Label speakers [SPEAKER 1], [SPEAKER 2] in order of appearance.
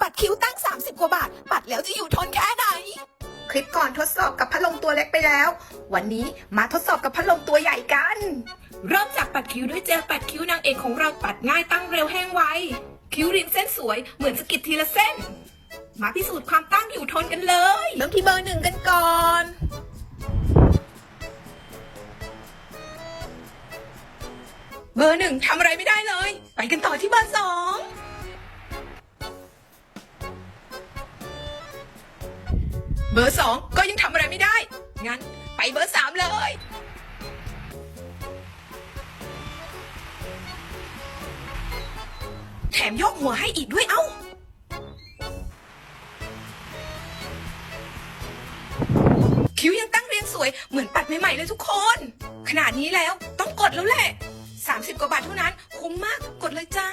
[SPEAKER 1] ปัดคิ้วตั้ง 30 กว่าบาท ปัดแล้วจะอยู่ทนแค่ไหน
[SPEAKER 2] คลิปก่อนทดสอบกับพัดลมตัวเล็กไปแล้ว วันนี้มาทดสอบกับพัดลมตัวใหญ่กัน
[SPEAKER 1] เริ่มจากปัดคิ้วด้วยเจลปัดคิ้วนางเอกของเราปัดง่ายตั้งเร็วแห้งไว คิ้วริมเส้นสวยเหมือนสะกิดทีละเส้น มาพิสูจน์ความตั้งอยู่ทนกันเลย เริ่มที่เบอร์หนึ่งกันก่อนเบอร์หนึ่งทำอะไรไม่ได้เลย ไปกันต่อที่เบอร์สอง บอร์สองก็ยังทำอะไรไม่ได้ งั้นไปเบอร์สามเลย แถมยกหัวให้อีกด้วยเอ้า คิ้วยังตั้งเรียงสวยเหมือนปัดใหม่ๆเลยทุกคน ขนาดนี้แล้วต้องกดแล้วแหละ 30 กว่าบาทเท่านั้น คุ้มมากกดเลยจ้า